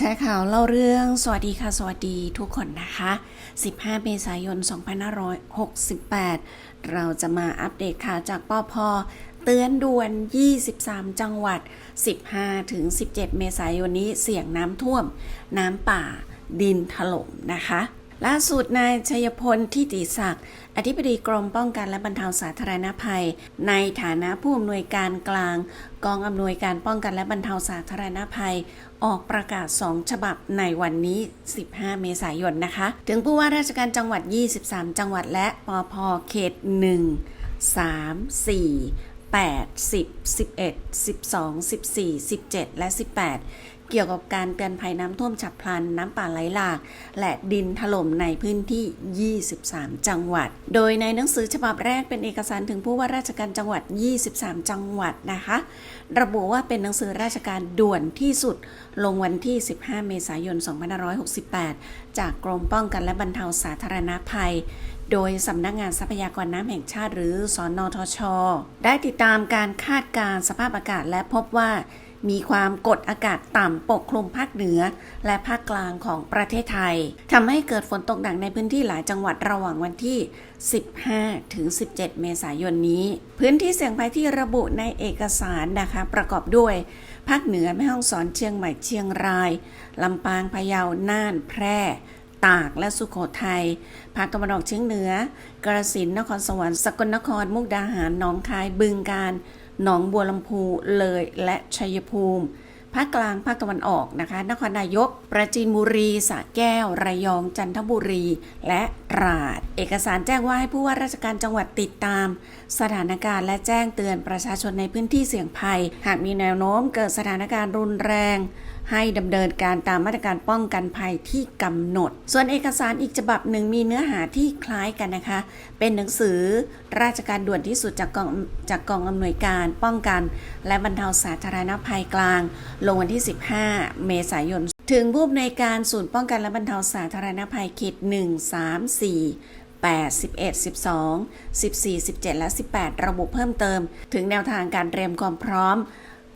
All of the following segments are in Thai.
แชร์ข่าวเล่าเรื่องสวัสดีค่ะ สวัสดีทุกคนนะคะ 15 เมษายน 2568 เราจะมาอัปเดตข่าวจากปอพอเตือนด่วน 23 จังหวัด 15-17 เมษายนนี้เสี่ยงน้ำท่วม น้ำป่าดินถล่มนะคะ ล่าสุดนายชัยพลทิติศักดิ์อธิบดีกรมป้องกันและบรรเทาสาธารณภัย ในฐานะผู้อำนวยการกลาง กองอำนวยการป้องกันและบรรเทาสาธารณภัย ออกประกาศ 2 ฉบับในวันนี้ 15 เมษายนนะคะ ถึงผู้ว่าราชการจังหวัด 23 จังหวัดและปอพเขต 1 3 4 8 10 11 12 14 17 และ 18 เกี่ยวกับการเตือนภัยน้ำท่วมฉับพลัน น้ำป่าไหลหลาก และดินถล่มในพื้นที่ 23 จังหวัด โดยในหนังสือฉบับแรกเป็นเอกสารถึงผู้ว่าราชการจังหวัด 23 จังหวัดนะคะ ระบุว่าเป็นหนังสือราชการด่วนที่สุด ลงวันที่ 15 เมษายน 2568 จากกรมป้องกันและบรรเทาสาธารณภัย โดยสำนักงานทรัพยากรน้ำแห่งชาติหรือสอนอทช ได้ติดตามการคาดการสภาพอากาศและพบว่ามีความกดอากาศต่ำปกคลุมภาคเหนือ และภาคกลางของประเทศไทยทำให้เกิดฝนตกหนักในพื้นที่หลายจังหวัดระหว่างวันที่ 15 ถึง 17 เมษายนนี้ พื้นที่เสี่ยงภัยที่ระบุในเอกสารนะคะประกอบด้วย ภาคเหนือแม่ฮ่องสอนเชียงใหม่เชียงรายลำปางพะเยาน่านแพร่ ตากและสุขโขทัยภาคตะวันออกเฉียงเหนือ กระสินนครสวรรค์สกลนคร มุกดาหารหนองคาย บึงกาฬหนองบัวลำพูเลยและชัยภูมิภาคกลางภาคตะวันออกนะคะ นครนายก ประจีนบุรีสระแก้ว ระยอง จันทบุรี และตราด เอกสารแจ้งว่าให้ผู้ว่าราชการจังหวัดติดตาม สถานการณ์และแจ้งเตือนประชาชนในพื้นที่เสี่ยงภัย หากมีแนวโน้มเกิดสถานการณ์รุนแรง ให้ดำเนินการตามมาตรการป้องกันภัยที่กำหนด ส่วนเอกสารอีกฉบับหนึ่งมีเนื้อหาที่คล้ายกันนะคะ เป็นหนังสือราชการด่วนที่สุดจากกองจากกองอำนวยการป้องกัน และบรรเทาสาธารณภัยกลาง ลงวันที่ 15 เมษายน ถึงผู้อำนวยการศูนย์ป้องกันและบรรเทาสาธารณภัยเขต1 3 4 8 11 12 14 17 และ 18 ระบุเพิ่มเติม ถึงแนวทางการเตรียมความพร้อม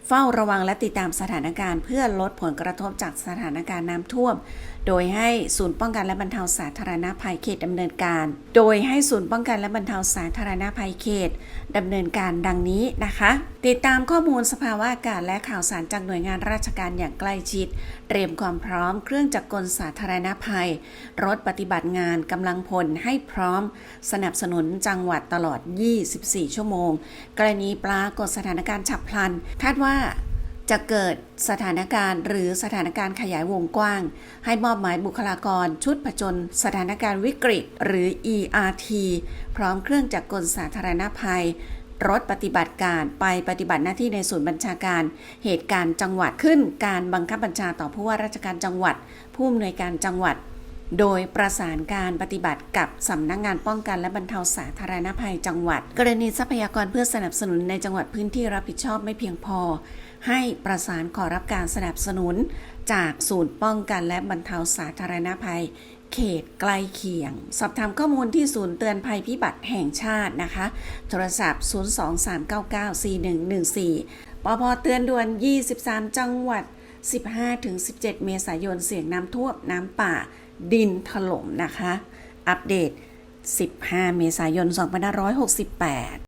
เฝ้าระวังและติดตามสถานการณ์เพื่อลดผลกระทบจากสถานการณ์น้ำท่วม โดยให้ศูนย์ป้องกันและบรรเทาสาธารณภัยเขตดำเนินการ โดยให้ศูนย์ป้องกันและบรรเทาสาธารณภัยเขตดำเนินการดังนี้นะคะติดตามข้อมูลสภาวะอากาศและข่าวสารจากหน่วยงานราชการอย่างใกล้ชิด เตรียมความพร้อมเครื่องจักรกลสาธารณภัย รถปฏิบัติงานกำลังพลให้พร้อม สนับสนุนจังหวัดตลอด 24 ชั่วโมง กรณีปรากฏสถานการณ์ฉับพลัน คาดว่าจะเกิดสถานการณ์หรือสถานการณ์ขยายวงกว้าง ให้มอบหมายบุคลากรชุดผจญสถานการณ์วิกฤต หรือ ERT พร้อมเครื่องจักรกลสาธารณภัย รถปฏิบัติการไปปฏิบัติหน้าที่ในศูนย์บัญชาการ เหตุการณ์จังหวัดขึ้น การบังคับบัญชาต่อผู้ว่าราชการจังหวัด ผู้อำนวยการจังหวัด โดยประสานการปฏิบัติกับสำนักงงานป้องกันและบรรเทาสาธารณภัยจังหวัด กรณีทรัพยากรเพื่อสนับสนุนในจังหวัดพื้นที่รับผิดชอบไม่เพียงพอ ให้ประสานขอรับการสนับสนุน จากศูนย์ป้องกันและบรรเทาสาธารณภัย เขตใกล้เคียง สอบถามข้อมูลที่ศูนย์เตือนภัยพิบัติแห่งชาตินะคะ โทรศัพท์ 023994114ปพเตือนด่วน 23 จังหวัด 15-17 เมษายน เสี่ยงน้ำท่วมน้ำป่าดินถล่มนะคะ อัปเดต 15 เมษายน 2568